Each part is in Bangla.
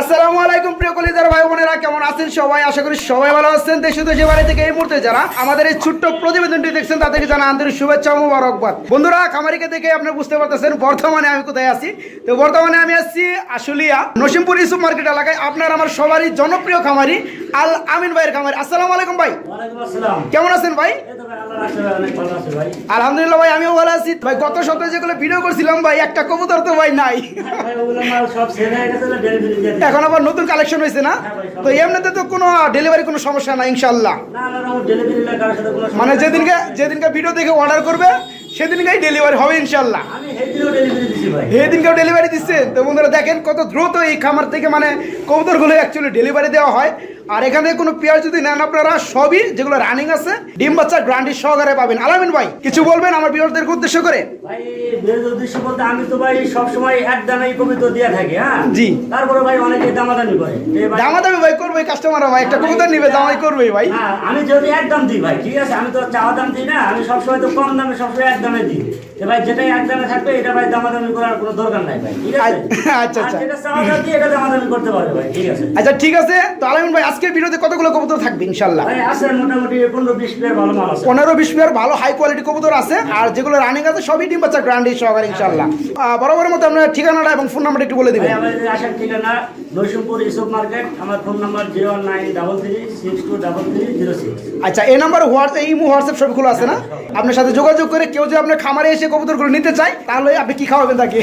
আসসালামু আলাইকুম প্রিয় কলিজার ভাই বোনেরা কেমন আছেন সবাই? আশা করি সবাই ভালো আছেন। দেশে দেশে বাড়ি থেকে এই মুহূর্তে যারা আমাদের এই ছোট্ট প্রতিবেদনটি দেখছেন তাদেরকে জানা আন্তরিক শুভেচ্ছা ও মুবারকবাদ। বন্ধুরা খামারিকে দেখে আপনি বুঝতে পারতেছেন বর্তমানে আমি কোথায় আছি। তো বর্তমানে আমি আসছি আশুলিয়া নসিমপুর ইসুপ মার্কেট এলাকায়। আপনার আমার সবারই জনপ্রিয় খামারি আল আমিন ভাইয়ের খামারি। আসসালামু আলাইকুম ভাই। কেমন আছেন ভাই? আলহামদুলিল্লাহ ভাই আমিও ভালো আছি। ভাই গত সপ্তাহে যেগুলো ভিডিও করছিলাম ভাই একটা কবুতর তো ভাই নাই। হ্যাঁ হয়ে। এখন আবার নতুন কালেকশন হয়েছে না? তো এমনিতে তো কোনো ডেলিভারি কোনো সমস্যা নাই ইনশাল্লাহ না কোনো মানে যেদিনকে যেদিনকে ভিডিও দেখে অর্ডার করবে সেদিনকেই ডেলিভারি হবে ইনশাল্লাহ সেদিনকেও ডেলিভারি দিচ্ছেন ভাই। ডেলিভারি দিচ্ছে। তো বন্ধুরা দেখেন কত দ্রুত এই খামার থেকে মানে কবুতরগুলো অ্যাকচুয়ালি ডেলিভারি দেওয়া হয়। আর এখানে কোনো পেয়ার যদি নেন আপনারা সবই যেগুলো রানিং আছে ডিম বাচ্চা গ্রান্ডি সহকারে পাবেন। আলামিন ভাই কিছু বলবেন আমার বিরোধীদেরকে উদ্দেশ্য করে? ভাই বেজ উদ্দেশ্য বলতে আমি তো ভাই সব সময় এক দামেই কবিতা দিয়ে থাকি হ্যাঁ? জি। তারপরে ভাই অনেকে দামাদামি করে। যে ভাই- দামাদামি ভাই করবে কাস্টমার ভাই। একটা কবুতর নিবে দামাই করবে ভাই। হ্যাঁ, আমি যদি এক দাম দিই ভাই ঠিক আছে? আমি তো চাওয়া দাম দিই না আমি সবসময় তো কম দামে সবসময় এক দামে দিই। ভাই যেটাই এক দামে থাকবে এটা ভাই দামাদামি করার কোনো দরকার নাই ভাই ঠিক আছে? আচ্ছা, আচ্ছা। আর যেটা চাওয়া দাম এটা দামাদামি করতে পারবে ভাই ঠিক আছে? আচ্ছা ঠিক আছে। তো আলামিন ভাই আজকের ভিডিওতে কতগুলো কবুতর থাকবে ইনশাল্লাহ ভাই আছে মোটামুটি পনেরো বিশ প্লেয়ার ভালো মাল আছে। পনেরো বিশ পেয়ার ভালো হাই কোয়ালিটি কবুতর আছে আর যেগুলো রানিং আছে সবই ডিম বাচ্চা গ্রান্ডি সহকারে বরাবরের মতো আপনার ঠিকানাটা এবং ফোন নাম্বারটা একটু বলে ভাই দিবেন আমাদের আসার ঠিকানা নৈশমপুর ইসব মার্কেট আমার ফোন নাম্বার আচ্ছা এই নাম্বার হোয়াটসঅ্যাপ ইমো হোয়াটসঅ্যাপ সবগুলো আছে না? আপনার সাথে যোগাযোগ করে কেউ যদি আপনার খামারে এসে কবুতরগুলো নিতে চায় তাহলে আপনি কি খাওয়াবেন তাকে?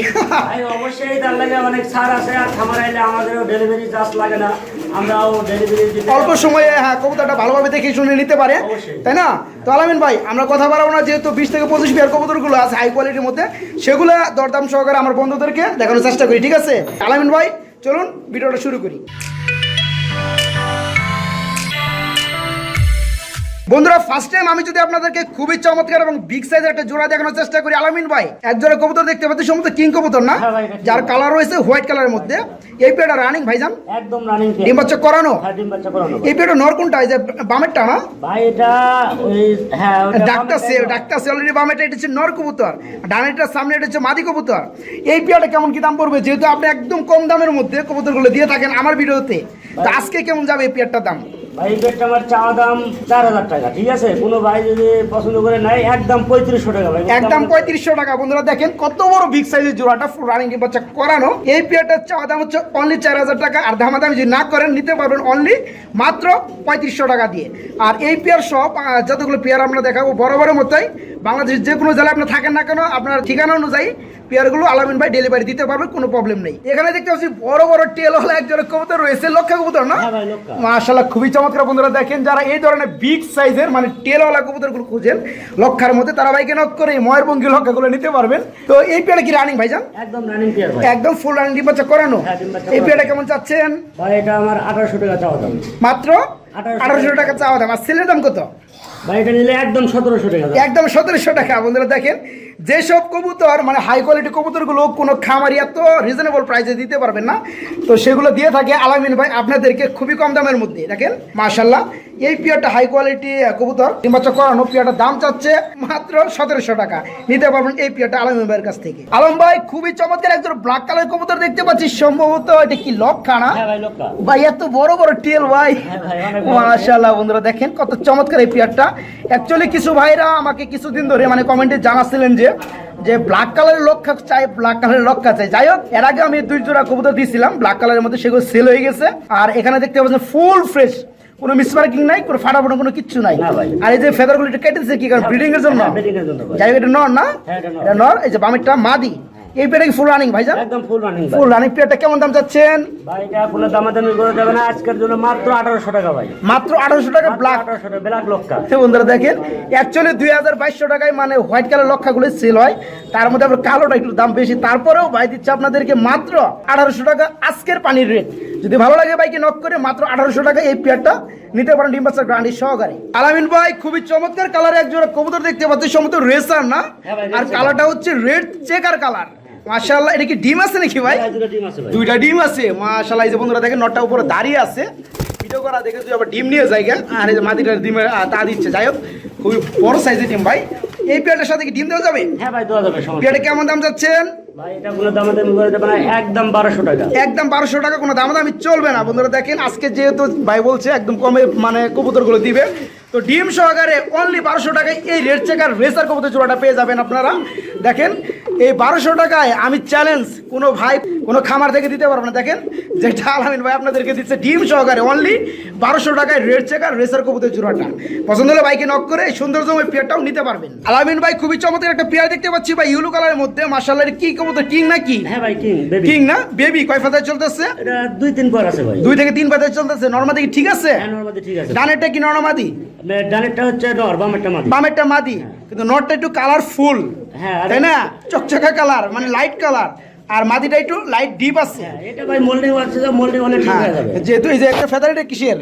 অবশ্যই তার লাগে অনেক ছাড় আছে আর খামার আইলে আমাদেরও ডেলিভারি চার্জ লাগে না। আমরাও ডেলিভারি অল্প সময়ে হ্যাঁ কবুতরটা ভালোভাবে দেখে শুনে নিতে পারে তাই না? তো আলামিন ভাই আমরা কথা বাড়াবো না যেহেতু বিশ থেকে পঁচিশ পেয়ার কবুতরগুলো আছে হাই কোয়ালিটির মধ্যে সেগুলো দরদাম সহকারে আমার বন্ধুদেরকে দেখানোর চেষ্টা করি ঠিক আছে? আলামিন ভাই চলুন ভিডিওটা শুরু করি। বন্ধুরা ফার্স্ট টাইম আমি যদি আপনাদেরকে খুবই চমৎকার এবং বিগ সাইজের একটা জোড়া দেখানোর চেষ্টা করি আলামিন ভাই এক জোড়া কবুতর দেখতে পাচ্ছি সমস্ত কিং কবুতর না? হ্যাঁ যার কালার রয়েছে হোয়াইট কালারের মধ্যে। এই পেয়ারটা রানিং ভাইজান? একদম রানিং ডিম বাচ্চা করানো? হ্যাঁ ডিম বাচ্চা করানো। এই পেয়ারটা নর কোনটা? এই যে বামেরটা না? ভাই এটা ওই হ্যাঁ ডাক্তার সে ডাক্তার সে অলরেডি বামেটা এটা হচ্ছে নর কবুতর। ডানেরটা সামনে এটা হচ্ছে মাদি কবুতর। এই পেয়ারটা কেমন কি দাম পড়বে? যেহেতু আপনি একদম কম দামের মধ্যে কবুতরগুলো দিয়ে থাকেন আমার ভিডিওতে। তো আজকে কেমন যাবে এই পেয়ারটার দাম? ভাই বেডটা আমার চাওয়া দাম চার হাজার টাকা, ঠিক আছে? কোনো ভাই যদি পছন্দ করে নেয়, একদম পঁয়ত্রিশশো টাকা ভাই একদম পঁয়ত্রিশশো টাকা। বন্ধুরা, দেখেন কত বড় বিগ সাইজের জোড়াটা রানিং বাচ্চা করানো। এই পেয়ারটার চাওয়া দাম হচ্ছে অনলি চার হাজার টাকা। আর দামাদামি যদি না করেন, নিতে পারবেন অনলি মাত্র পঁয়ত্রিশশো টাকা দিয়ে। আর এই পেয়ার সব যতগুলো পেয়ার আমরা দেখাবো বড় বড় মতোই বাংলাদেশের যে কোনো জেলায় আপনি থাকেন না কেন, আপনার ঠিকানা অনুযায়ী পেয়ারগুলো আলামিন ভাই ডেলিভারি দিতে পারবে কোনো প্রবলেম নেই। এখানে দেখতে পাচ্ছি বড় বড় টেল হলে একজন কবুতর রয়েছে লক্ষা কবুতর না? হ্যাঁ মাশাল্লাহ খুবই চমৎকার বন্ধুরা দেখেন যারা এই ধরনের বিগ সাইজের মানে টেলওয়ালা কবুতরগুলো খুঁজেন লক্ষার মধ্যে তারা ভাইকে নক করে ময়ূরভঙ্গি লক্ষাগুলো নিতে পারবেন। তো এই পেয়ারা কি রানিং ভাইজান? একদম রানিং পেয়ার একদম ফুল রানিং ডিম বাচ্চা করানো? হ্যাঁ, এই করানো। পেয়ারা কেমন চাচ্ছেন? ভাই এটা আমার আঠারোশো টাকা চাওয়া দাম। মাত্র 1800 আঠারোশো টাকা। চাওয়া দাম। আর সেলের দাম কত? এটা নিলে একদম সতেরোশো টাকা একদম সতেরোশো টাকা। বন্ধুরা দেখেন যেসব কবুতর মানে হাই কোয়ালিটি কবুতরগুলো কোনো খামারি এত রিজনেবল প্রাইসে দিতে পারবেন না তো সেগুলো দিয়ে থাকে আলামিন ভাই আপনাদেরকে খুবই কম দামের মধ্যে। দেখেন মাশাল্লাহ এই পিয়ারটা হাই কোয়ালিটি কবুতর কিংবা করানো পিয়ারটার দাম চাচ্ছে মাত্র সতেরোশো টাকা। নিতে পারবেন এই পিয়ারটা আলম ভাইয়ের কাছ থেকে। আলম ভাই খুবই চমৎকার একজন ব্ল্যাক কালার কবুতর দেখতে পাচ্ছি। সম্ভবত এটা কি লক্ষা না? হ্যাঁ ভাই এত বড় বড় টেল ভাই। হ্যাঁ। মাশাআল্লাহ বন্ধুরা দেখেন কত চমৎকার এই পেয়ারটা। অ্যাকচুয়ালি কিছু ভাইরা আমাকে কিছুদিন ধরে মানে কমেন্টে জানাচ্ছিলেন যে যে ব্ল্যাক কালারের লক্ষা চাই ব্ল্যাক কালারের লক্ষা চাই। যাই হোক এর আগে আমি দুই জোড়া কবুতর দিয়েছিলাম ব্ল্যাক কালারের মধ্যে সেগুলো সেল হয়ে গেছে। আর এখানে দেখতে পাচ্ছেন ফুল ফ্রেশ কোনো মিসমার্কিং নাই কোনো ফাটাফাটা কোনো কিচ্ছু নাই। আর এই যে ফেদারগুলো কেটেছে কি কারণ ব্রিডিং এর জন্য? হ্যাঁ, এর জন্য ভাই। যাই হোক এটা নর না? হ্যাঁ। এটা নর এই যে বামেরটা মাদি। এই পেয়ারটা কি ফুল রানিং ভাইজান? একদম ফুল রানিং ফুল রানিং পেয়ারটা কেমন দাম চাচ্ছেন? ভাই এটা কোনো দামাদামি করে যাবে না আজকের জন্য মাত্র আঠারোশো টাকা ভাই। মাত্র আঠারোশো টাকা ব্ল্যাক আঠারোশো টাকা ব্ল্যাক লোকটা তো বন্ধুরা দেখেন অ্যাকচুয়ালি দুই হাজার বাইশশো টাকায় মানে হোয়াইট কালার লক্ষাগুলো সেল হয়। তার মধ্যে আবার কালোটা একটু দাম বেশি। তারপরেও ভাই দিচ্ছে আপনাদেরকে মাত্র আঠারোশো টাকা আজকের পানির রেট যদি ভালো লাগে বাইকে নক করে মাত্র আঠারোশো টাকা এই পেয়ারটা নিতে পারেন ডিম্বাসার গ্রান্ডি সহকারে। আলামিন ভাই খুবই চমৎকার কালার এক জোড়া কবুতর দেখতে পাচ্ছি। সমস্ত রেসার না। হ্যাঁ আর কালারটা হচ্ছে রেড চেকার কালার মাশাআল্লাহ এটা কি ডিম আছে নাকি ভাই? ভাই, দুইটা ডিম আছে? মাশাআল্লাহ এই যে বন্ধুরা দেখেন নটটা উপরে দাঁড়িয়ে আছে। ভিডিও করা দেখে তুই আবার ডিম নিয়ে জায়গা। আর এই যে মাটিটার আহ, তা দিচ্ছে। যাই হোক খুবই বড় সাইজের ডিম ভাই। এই পেয়ারটার সাথে কি ডিম দেওয়া যাবে? হ্যাঁ ভাই দেওয়া যাবে পেয়ারটা কেমন দাম যাচ্ছেন একদম বারোশো টাকা। একদম বারোশো টাকা কোনো দাম দামি চলবে না। বন্ধুরা দেখেন আজকে যেহেতু ভাই বলছে একদম কমে মানে কবুতরগুলো দিবে। তো ডিম সহকারে অনলি বারোশো টাকায় এই রেড চেকার রেসার কবুতর জোড়াটা পেয়ে যাবেন আপনারা। দেখেন এই বারোশো টাকায় আমি চ্যালেঞ্জ কোনো ভাই কোনো খামার থেকে দিতে পারব না। দেখেন যেটা আলামিন ভাই আপনাদেরকে দিচ্ছে ডিম সহকারে অনলি বারোশো টাকায় রেড চেকার রেসার কবুতর জোড়াটা। পছন্দ হলে বাইকে নক করে সৌন্দর্যময় পেয়ারটাও নিতে পারবেন। আলামিন ভাই খুবই চমৎকার একটা পেয়ার দেখতে পাচ্ছি ভাই ইউলো কালারের মধ্যে। মার্শাল্লাহ কি কবুতর? কিং না কি? হ্যাঁ ভাই কিং বেবি কিং না? বেবি কয় ফাদার চলতেছে? দুই তিন পর আছে ভাই। দুই থেকে তিন পাতায় চলতেছে। নর্মাদি কি ঠিক আছে? হ্যাঁ নর্মাদি ঠিক আছে। ডানেরটা কি নর্মাদি? ডানেরটা হচ্ছে নর বামেরটা মাদি। বামেরটা মাদি কিন্তু নরটা একটু কালারফুল হ্যাঁ তাই না? চকচকা কালার মানে লাইট কালার আর মাদিটা একটু লাইট ডিপ আছে। হ্যাঁ, এটা ভাই মোল্ডিং আছে তো মোল্ডিং হলে ঠিক হ্যাঁ, হয়ে যাবে। যেহেতু এই যে একটা ফেদার এটা কিসের?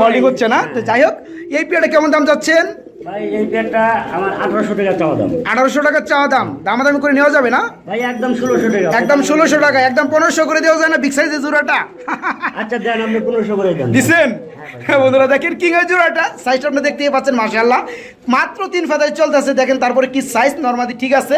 মল্ডিং হচ্ছে না? তো যাই হোক এই পেয়ারটা কেমন দাম যাচ্ছেন ভাই এই প্যান্টটা আমার আঠারোশো টাকা চাওয়া দাম। আঠারোশো টাকা চাওয়া দাম। দামাদামি করে নেওয়া যাবে না? ভাই একদম ষোলোশো টাকা। একদম ষোলোশো টাকা একদম পনেরোশো করে দেওয়া যায় না বিগ সাইজের জোড়াটা? আচ্ছা দেন আপনি পনেরোশো করে দেন। দিছেন? হ্যাঁ বন্ধুরা দেখেন কিং এর জোড়াটা। সাইজটা আপনি দেখতেই পাচ্ছেন মাশাআল্লাহ। মাত্র তিন ফাদায় চলতেছে দেখেন তারপরে কি সাইজ নর্মালি ঠিক আছে।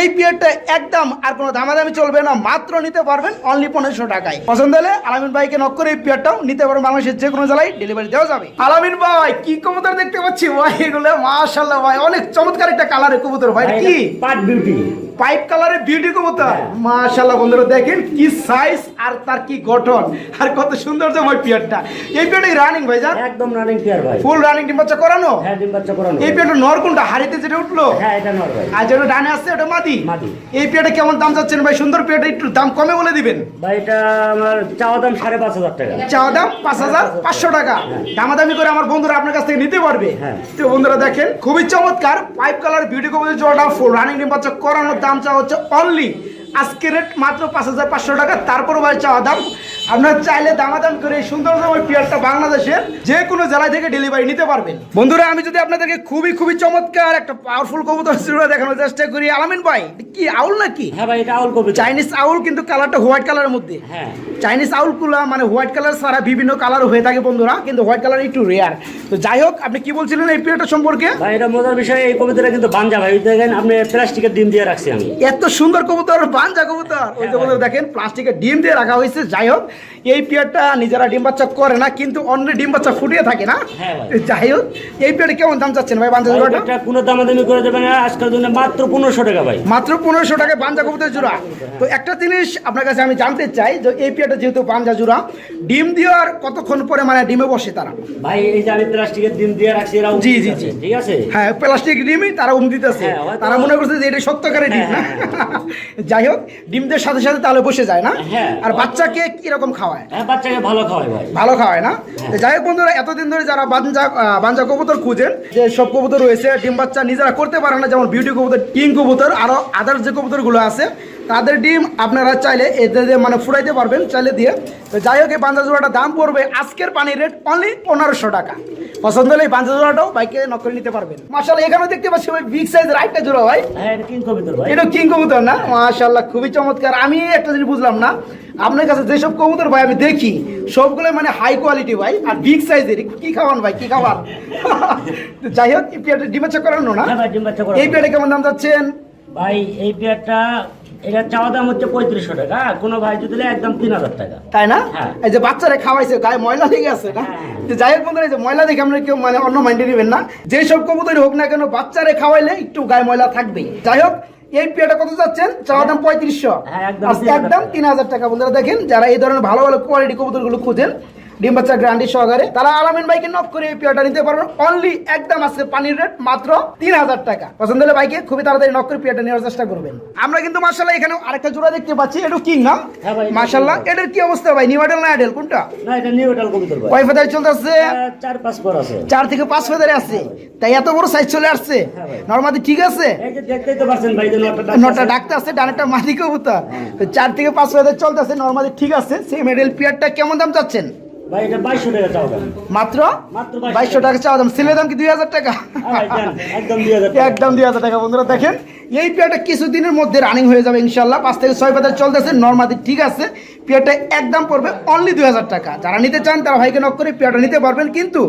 এই পিয়ারটা একদম আর কোনো দামাদামি চলবে না মাত্র নিতে পারবেন অনলি পনেরোশো টাকায়। পছন্দ হলে আলামিন ভাইকে নক করে এই পিয়ারটাও নিতে পারবেন বাংলাদেশের যে কোনো জেলায় ডেলিভারি দেওয়া যাবে। আলামিন ভাই কি কবুতর দেখতে পাচ্ছি? ভাই এগুলো মাশাআল্লাহ ভাই অনেক চমৎকার একটা কালারের কবুতর। ভাই কি? পাট বিউটি পাইপ কালারের বিউটি কবুতর? মাশাআল্লাহ বন্ধুরা দেখেন কি সাইজ আর তার কি গঠন। আর কত সৌন্দর্যময় পিয়ারটা। এই পিয়ারটা রানিং ভাই জান একদম রানিং পেয়ার ভাই। ফুল রানিং ডিম বাচ্চা করানো? হ্যাঁ ডিম বাচ্চা করানো। এই পিয়ারটা নর কোনটা? হাড়িতে যেটা উঠল? হ্যাঁ এটা নর ভাই। আর যেটা ডানে আসছে ওটা মাদি? মাদি। এই পিয়ারটা কেমন দাম চাচ্ছেন ভাই? সুন্দর পিয়ারটা একটু দাম কমে বলে দিবেন। ভাই এটা আমার চাওয়া দাম সাড়ে পাঁচ হাজার টাকা। চাওয়া দাম পাঁচ হাজার পাঁচশো টাকা। দামাদামি করে আমার বন্ধুরা আপনার কাছ থেকে নিতে পারবে। হ্যাঁ। তো বন্ধুরা দেখেন, খুবই চমৎকার পাইপ কালার বিউটি কবুতর জোড়াটা ফুল রানিং ডিম বাচ্চা করানোর দাম চাওয়া হচ্ছে অনলি আজকে রেট মাত্র পাঁচ হাজার পাঁচশো টাকা। তারপর ভাই চাওয়া দাম আপনার চাইলে দামাদাম করে এই সুন্দর ওই পিয়ারটা বাংলাদেশের যে কোনো জেলায় থেকে ডেলিভারি নিতে পারবেন। বন্ধুরা আমি যদি আপনাদেরকে খুবই খুবই চমৎকার একটা পাওয়ারফুল কবুতর জোড়া দেখানোর চেষ্টা করি। আলামিন ভাই কি আউল নাকি? হ্যাঁ ভাই এটা আউল কবি চাইনিজ আউল কিন্তু কালারটা হোয়াইট কালারের মধ্যে। হ্যাঁ। চাইনিজ আউলগুলো মানে হোয়াইট কালার ছাড়া বিভিন্ন কালার হয়ে থাকে বন্ধুরা কিন্তু হোয়াইট কালার একটু রেয়ার তো যাই হোক আপনি কি বলছিলেন এই পিরিয়ডটা সম্পর্কে? ভাই এটা মজার বিষয় এই কবিতাটা কিন্তু বাঞ্জা ভাই। দেখেন আপনি প্লাস্টিকের ডিম দিয়ে রাখছি আমি। এত সুন্দর কবুতর বাঞ্জা কবুতর। ওই যে বন্ধুরা দেখেন প্লাস্টিকের ডিম দিয়ে রাখা হয়েছে। যাই হোক এই পিয়ারটা নিজেরা ডিম বাচ্চা করে না কিন্তু অন্য ডিম বাচ্চা ফুটিয়ে থাকে না? হ্যাঁ যাই হোক এই পিয়ারটা কেমন দাম চাচ্ছেন ভাই বাঞ্জা জোড়াটা? এটা কোনো দামাদামি করে দেবে না আজকাল জন্য মাত্র পনেরোশো টাকা ভাই। মাত্র পনেরোশো টাকায় পাঞ্জা কবুতর জোড়া। তো একটা জিনিস আপনার কাছে আমি জানতে চাই যে এই পিয়ারটা যেহেতু পাঞ্জা জোড়া ডিম দেওয়ার কতক্ষণ পরে মানে ডিমে বসে তারা? ভাই এই যে আমি প্লাস্টিকের ডিম দিয়ে রাখছি এরা জি, জি, জি। ঠিক আছে? হ্যাঁ প্লাস্টিক ডিমই তারা উম দিতেছে। হ্যাঁ, তারা মনে করছে যে এটা সত্যকারের ডিম না? যাই হোক ডিমদের সাথে সাথে তাহলে বসে যায় না? হ্যাঁ। আর বাচ্চাকে কীরকম খাওয়ায়। হ্যাঁ বাচ্চাকে ভালো খাওয়ায় ভাই। ভালো খাওয়ায় না? হ্যাঁ। যাই হোক বন্ধুরা এতদিন ধরে যারা বাঞ্জা বাঞ্জা কবুতর খুঁজেন যে সব কবুতর রয়েছে ডিম বাচ্চা নিজেরা করতে পারে না যেমন বিউটি কবুতর কিং কবুতর আরও আদার্স যে কবুতরগুলো আছে তাদের ডিম আপনারা চাইলে এতে দিয়ে মানে ফুরাইতে পারবেন চাইলে দিয়ে। তো যাই হোক এই বাঞ্জা জোড়াটা দাম পড়বে আজকের পানির রেট অনলি পনেরোশো টাকা। পছন্দ হলে এই বাঞ্জা জোড়াটাও বাইকে নকল নিতে পারবেন। মাসাল এখানে দেখতে পাচ্ছি ওই বিগ সাইজের আরেকটা জোড়া ভাই। হ্যাঁ এটা কিং কবিতর না? মাশাল্লাহ খুবই চমৎকার। আমি একটা জিনিস বুঝলাম না আপনার কাছে যেসব কবুতর ভাই আমি দেখি সবগুলো মানে হাই কোয়ালিটি ভাই আর বিগ সাইজের কি খাওয়ান ভাই কি খাবার যাই হোক এই পেয়ারটা ডিমে চেক করানো না? হ্যাঁ বাচ্চা এই পেয়ারটা কেমন দাম যাচ্ছেন ভাই এই পেয়ারটা এটা চাওয়া দাম হচ্ছে পঁয়ত্রিশশো টাকা কোনো ভাই যদি একদম তিন হাজার টাকা। তাই না? হ্যাঁ। এই যে বাচ্চারা খাওয়াইছে গায়ে ময়লা লেগে আছে না? হ্যাঁ। যাই হোক বন্ধুরা এই যে ময়লা দেখে আমরা কেউ মানে অন্য মাইন্ডে নেবেন না। যেসব কবুতরই হোক না কেন বাচ্চারে খাওয়াইলে একটু গায়ে ময়লা থাকবেই। যাই হোক এই পেয়ারটা কত যাচ্ছেন? চাওয়া দাম পঁয়ত্রিশশো। হ্যাঁ, একদম আজকে 3000 একদম তিন হাজার টাকা। বন্ধুরা দেখেন যারা এই ধরনের ভালো ভালো কোয়ালিটি কবুতরগুলো খুঁজেন ডিম বাচ্চা গ্রান্ডি সহকারে তারা আলামিন বাইকে নক করে এই পেয়ারটা নিতে পারবেন। অনলি একদম আছে পানির রেট মাত্র তিন হাজার টাকা। পছন্দ হলে বাইকে খুবই তাড়াতাড়ি নক করে পেয়ারটা নেওয়ার চেষ্টা করবেন। আমরা কিন্তু মার্শাল্লাহ এখানে আরেকটা জোড়া দেখতে পাচ্ছি। এটা কিং না হ্যাঁ ভাই। মার্শাল্লাহ এটার কি অবস্থা ভাই? নিউ আইডেল না আইডেল কোনটা? না এটা নিউ এটাল কবিতর ভাই। কয় ফেদার চলতেছে? এটা চার পাঁচ পর আছে। চার থেকে পাঁচ ফেদারে আছে। তাই এত বড় সাইজ চলে আসছে। হ্যাঁ। নর্মাদি ঠিক আছে? এই যে দেখতেই তো পারছেন ভাই যে নটা নটা ডাকতে আছে ডানেরটা মাদি কবুতর। তো চার থেকে পাঁচ ফেদার চলতেছে নর্মাদি ঠিক আছে। সেই মেডেল পিয়ারটা কেমন দাম চাচ্ছেন? ভাই এটা বাইশশো টাকা চাওয়া দাম। মাত্র? টাকা চাওয়া দাম। সিলের দাম কি দুই হাজার টাকা? হ্যাঁ একদম টাকা। একদম টাকা বন্ধুরা দেখেন। এই পেয়ারটা কিছুদিনের মধ্যে রানিং হয়ে যাবে পাঁচ থেকে ছয় চলতেছে নর্মাদি ঠিক আছে। পেয়ারটা একদম পড়বে অনলি দুই হাজার টাকা। যারা নিতে চান তারা ভাইকে নক করে পেয়ারটা নিতে পারবেন কিন্তু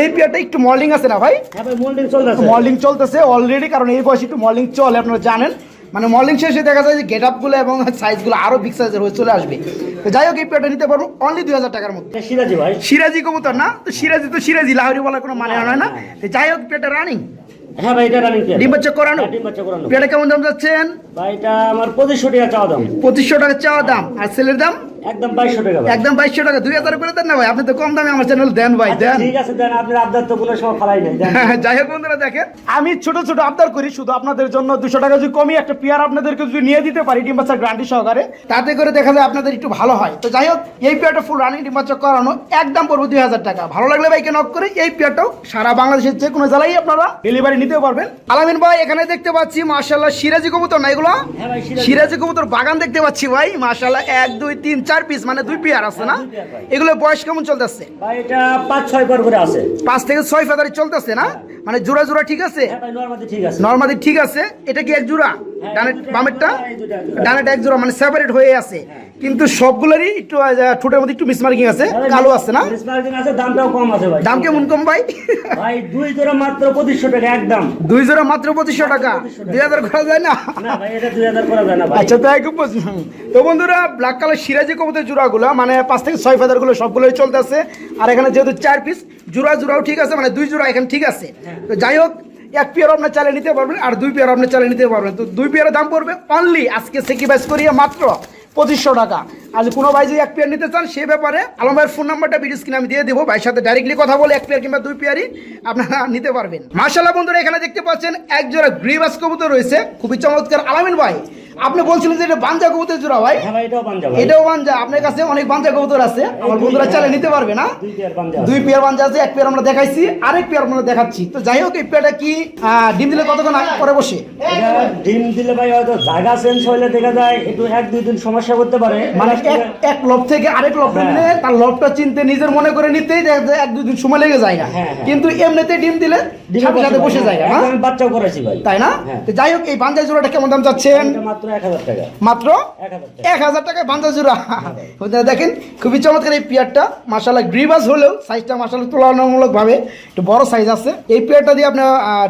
এই পেয়ারটা একটু মল্ডিং আছে না ভাই? হ্যাঁ ভাই মোল্ডিং চলতেছে। মল্ডিং চলতেছে অলরেডি কারণ এই বয়সে একটু মল্ডিং চলে আপনারা জানেন। মানে মর্নিং শেষে দেখা যায় যে গেট আপগুলো এবং সাইজগুলো আরও বিগ সাইজের হয়ে চলে আসবে। তো যাই হোক এই পেয়ারটা নিতে পারব অনলি দুই হাজার টাকার মধ্যে। সিরাজি ভাই। সিরাজি কবুতর না? তো সিরাজি তো সিরাজি লাহরি বলার কোনো মানে হয় না। তো যাই হোক পেয়ারটা রানিং হ্যাঁ ভাই এটা রানিং ডিম বাচ্চা করানো? ডিম বাচ্চা করানো। পেয়ারটা কেমন দাম যাচ্ছেন? ভাই এটা আমার পঁচিশশো টাকা চাওয়া দাম। পঁচিশশো টাকা চাওয়া দাম। আর সেলের দাম? একদম বাইশশো টাকা ভাই। একদম বাইশশো টাকা দুই হাজার করে দেন না ভাই? আপনি তো কম দামে আমার চ্যানেল দেন ভাই আচ্ছা, দেন ঠিক আছে দেন আপনার আবদার তো কোনো সময় ফালাই নাই যাই হোক বন্ধুরা দেখেন। আমি ছোট ছোট আবদার করি শুধু আপনাদের জন্য দুশো টাকা যদি কমি একটা পেয়ার আপনাদেরকে যদি নিয়ে দিতে পারি ডিম গ্রান্টি সহকারে তাতে করে দেখা যায় আপনাদের একটু ভালো হয়। তো যাই হোক এই পেয়ারটা ফুল রানিং ডিম বাচ্চা করানো একদম পড়বে দুই হাজার টাকা। ভালো লাগলে ভাইকে নক করে এই পেয়ারটাও সারা বাংলাদেশের যে কোনো জেলায় আপনারা ডেলিভারি নিতে পারবেন। আলামিন ভাই এখানে দেখতে পাচ্ছি মার্শাল্লাহ সিরাজি কবুতর না এগুলো? হ্যাঁ সিরাজি। কবুতর বাগান দেখতে পাচ্ছি ভাই মার্শাল্লাহ এক দুই তিন চার পিস মানে দুই পেয়ার আছে না। এগুলো বয়স কেমন চলতেছে? এটা পাঁচ ছয় পর করে আছে। পাঁচ থেকে ছয় ফেদারি চলতেছে না? মানে জোড়া জোড়া ঠিক আছে? হ্যাঁ নর্মাদি ঠিক আছে। নর্মালি ঠিক আছে। এটা কি এক জোড়া? হ্যাঁ, ডানে এক বামেরটা? জোড়া। ডানেটা এক মানে সেপারেট হয়ে আছে। কিন্তু সবগুলোরই একটু ঠোঁটের মধ্যে একটু মিসমার্কিং আছে। কালো আছে না? দামটাও কম আছে ভাই। দাম কেমন কম ভাই? ভাই দুই জোড়া মাত্র টাকা একদম। দুই জোড়া মাত্র টাকা। করা যায় না? না ভাই এটা দুই হাজার করা যায় না ভাই। আচ্ছা তো বন্ধুরা ব্ল্যাক কালার সিরাজি কবুতর জোড়াগুলো মানে পাঁচ থেকে ছয় ফেদারগুলো সবগুলোই চলতেছে। আর এখানে যেহেতু চার পিস জোড়া জোড়াও ঠিক আছে মানে দুই জোড়া এখানে ঠিক আছে। তো যাই হোক এক পেয়ার আপনার চালে নিতে পারবেন আর দুই পেয়ার আপনার চালে নিতে পারবেন। তো দুই পেয়ারের দাম পড়বে অনলি আজকে সেকিবাইজ করিয়ে মাত্র পঁচিশশো টাকা। আর কোনো ভাই যদি এক পেয়ার নিতে চান সে ব্যাপারে আলম ভাইয়ের ফোন নাম্বারটা ভিডিও স্ক্রিনে আমি দিয়ে দেবো। ভাইয়ের সাথে ডাইরেক্টলি কথা বলে এক পেয়ার কিংবা দুই পেয়ারই আপনারা নিতে পারবেন। মার্শাল্লাহ বন্ধুরা এখানে দেখতে পাচ্ছেন এক জোড়া গ্রিবাস কবুতর রয়েছে। খুবই চমৎকার। আলামিন ভাই আপনি বলছিলেন যে এটা বাঞ্জা কবুতর জোড়া ভাই। হ্যাঁ ভাই এটাও পাঞ্জাব ভাই। এটাও বাঞ্জা। আপনার কাছে অনেক বাঞ্জা কবুতর আছে। আমার বন্ধুরা চালে নিতে পারবে না। দুই পেয়ার পাঞ্জাব দুই পেয়ার বাঞ্জা আছে এক পেয়ার আমরা দেখাইছি আরেক পেয়ার আমরা দেখাচ্ছি। তো যাই হোক এই পেয়ারটা কি ডিম দিলে কতক্ষণ পরে বসে? ডিম দিলে ভাই হয়তো জায়গা চেঞ্জ হলে দেখা যায় একটু এক দুই দিন সমস্যা করতে পারে। মানে এক লব থেকে আরেক লব হ্যাঁ। নিলে তার লবটা চিনতে নিজের মনে করে নিতেই দেখা যায় এক দুই দিন সময় লেগে যায় না। হ্যাঁ, হ্যাঁ। কিন্তু এমনিতে ডিম দিলে সাথে সাথে বসে যায় না আমি বাচ্চাও করেছি ভাই। তাই না। তো যাই হোক এই বাঞ্জা জোড়াটা কেমন দাম চাচ্ছেন? মাত্র মাত্র এক হাজার টাকায় বাঞ্জা জোড়া দেখেন খুবই চমৎকার এই পেয়ারটা। মাসাল্লাহ গ্রিবাস হলেও সাইজটা মাসাল্লাহ তুলনামূলক ভাবে একটু বড় সাইজ আছে। এই পেয়ারটা দিয়ে আপনি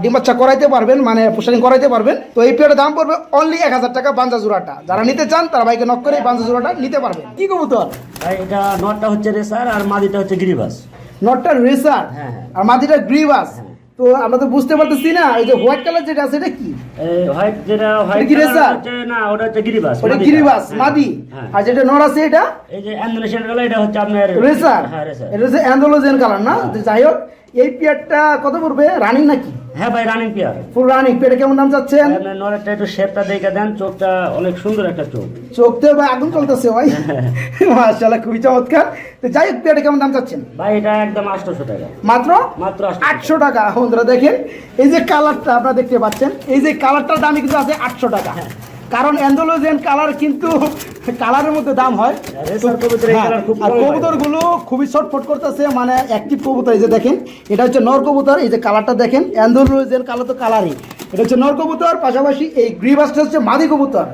ডিম বাচ্চা করাইতে পারবেন মানে পোশাকিং করাইতে পারবেন। তো এই পেয়ারের দাম পড়বে অনলি এক হাজার টাকা বাঞ্জা জোড়াটা যারা নিতে চান তারা বাইকে নক করে এই বাঞ্জা জোড়াটা নিতে পারবেন। কি কবুতর? ভাই এটা নটটা হচ্ছে রেসার আর মাদিটা হচ্ছে গিরিবাস। নটটা রেসার? হ্যাঁ, হ্যাঁ। আর মাটিটা গ্রিবাস? তো আমরা তো বুঝতে পারতেছি না এই যে হোয়াইট কালার যেটা আছে এটা কি? হোয়াইট যেটা হোয়াইট কালার হচ্ছে না ওটা হচ্ছে গিরিবাস ওটা। গিরিবাস হ্যাঁ, মাদি। হ্যাঁ। আর যেটা নর আছে এটা? এই যে কালার এটা হচ্ছে আপনার রেসার হ্যাঁ রেসার এটা হচ্ছে অ্যান্ডোলোজেন কালার না? যাই হোক এই পেয়ারটা কত পড়বে? রানিং নাকি? হ্যাঁ ভাই রানিং পেয়ার ফুল রানিং পেটে কেমন দাম চাচ্ছেন? নরেটটা একটু শেপটা দেখে দেন চোখটা অনেক সুন্দর একটা চোখ। চোখ তো ভাই আগুন চলতেছে ভাই। মাশাআল্লাহ খুবই চমৎকার। তো যাই হোক পেয়ারটা কেমন দাম চাচ্ছেন? ভাই এটা একদম আটশোশো টাকা। মাত্র? মাত্র আটশো আটশো টাকা। বন্ধুরা দেখেন এই যে কালারটা আপনারা দেখতে পাচ্ছেন এই যে কালারটার দামই কিন্তু আছে আটশো টাকা। কারণ অ্যান্ডোলোজেন কালার কিন্তু কালারের মধ্যে দাম হয়। হ্যাঁ, আর কমই গুলো খুবই ছটফট করতেছে মানে অ্যাক্টিভ কবুতর এই যে দেখেন এটা হচ্ছে নর কবুতর এই যে কালারটা দেখেন অ্যান্ডোলোজেন কালার তো কালারই। এটা হচ্ছে নর কবুতর পাশাপাশি এই গ্রিবাসটা হচ্ছে মাদি কবুতর।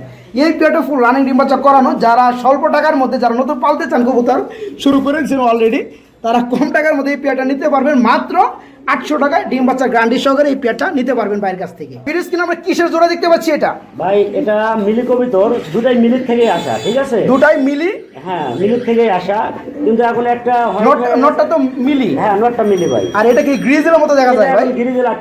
এই পেয়ারটা ফুল রানিং ডিম্বাচক করানো যারা স্বল্প টাকার মধ্যে যারা নতুন পালতে চান কবুতর শুরু করেছেন অলরেডি তারা কম টাকার মধ্যে এই পেয়ারটা নিতে পারবেন। মাত্র আটশো টাকায় ডিম বাচ্চা গ্রান্ডি সহকারে এই পেয়ারটা নিতে পারবেন বাইরের কাছ থেকে। ফিরিস কিনা আমরা কিসের জোড়া দেখতে পাচ্ছি এটা? ভাই এটা মিলি কবিতর দুটাই মিলির থেকে আসা ঠিক আছে? দুটাই মিলি? হ্যাঁ মিলির থেকেই আসা কিন্তু এখন একটা নটটা তো মিলি। হ্যাঁ নটটা মিলি ভাই। আর এটা কি গ্রিজের মতো দেখা যায় ভাই?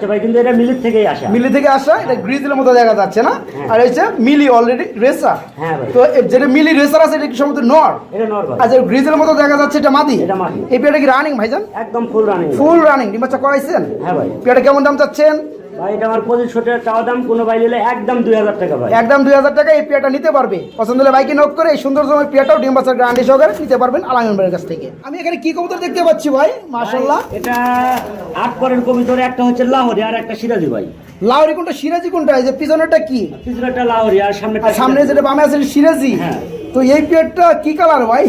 ভাই কিন্তু এটা থেকেই আসা। মিলি থেকে আসা এটা গ্রিজের মতো দেখা যাচ্ছে না? হ্যাঁ। আর যে মিলি অলরেডি রেসার হ্যাঁ ভাই। তো যেটা মিলি রেসার আছে এটা কি সম্ভবত নর? এটা নর ভাই। আর গ্রিজের মতো দেখা যাচ্ছে এটা মাদি? এটা মাদি। এই পেয়ারটা কি রানিং ভাইজান? একদম ফুল রানিং ফুল রানিং ডিম্বাচা করাইছেন হ্যাঁ ভাই। পেয়ারটা কেমন দাম চাচ্ছেন? ভাই এটা আমার পঁচিশশো টাকা চাওয়া দাম কোনো ভাই নিলে একদম দুই হাজার টাকা ভাই। একদম দুই হাজার টাকা এই পেয়ারটা নিতে পারবে। পছন্দ হলে বাইকে নোট করে এই সুন্দর সময় গ্রান্ডি সহকারে নিতে পারবেন আলামিন ভাইয়ের কাছ থেকে। আমি এখানে কি কবুতর দেখতে পাচ্ছি ভাই? মাশাল্লাহ এটা আট কবিতরে একটা হচ্ছে লাহোরি আর একটা সিরাজি ভাই। লাউরি কোনটা সিরাজি কোনটা? এই যে পিছনেরটা কি? লাহোরি আর সামনে সামনে যেটা বামে আছে সিরাজি? হ্যাঁ। তো এই পেয়ারটা কি কালার ভাই?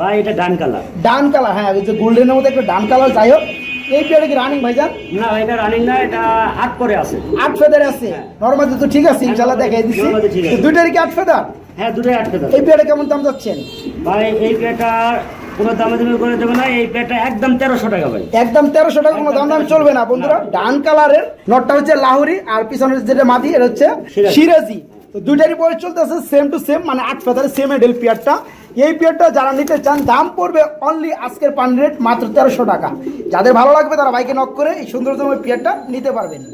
ভাই এটা ডান কালার ডান কালার হ্যাঁ ওই যে গোল্ডেনের মধ্যে একটা ডান কালার যাই হোক। এই কি রানিং ভাইজান? না এটা রানিং না এটা আট পরে আছে। আট ফেদার আছে? নর্মালি তো ঠিক আছে ইনশাল্লাহ দেখাই দিচ্ছি দুইটারই কি আট ফেদার? হ্যাঁ দুটোই আট ফেদার। এই কেমন দাম যাচ্ছেন? ভাই এই কোনো দামে দামে করে দেবে না এই পেটা একদম তেরোশো টাকা ভাই। একদম তেরোশো টাকা কোনো দাম দাম চলবে না বন্ধুরা। ডান কালারের নটটা হচ্ছে লাহুরি আর পিছনের যেটা মাদি এটা হচ্ছে সিরাজি। তো দুইটারই বয়স চলতেছে সেম টু সেম মানে আট ফেদারের সেম এডেল পেয়ারটা। এই পেয়ারটা যারা নিতে চান, দাম পড়বে অনলি আজকের পান রেট মাত্র তেরোশো টাকা। যাদের ভালো লাগবে তারা বাইকে নক করে এই সুন্দরতম পেয়ারটা নিতে পারবেন।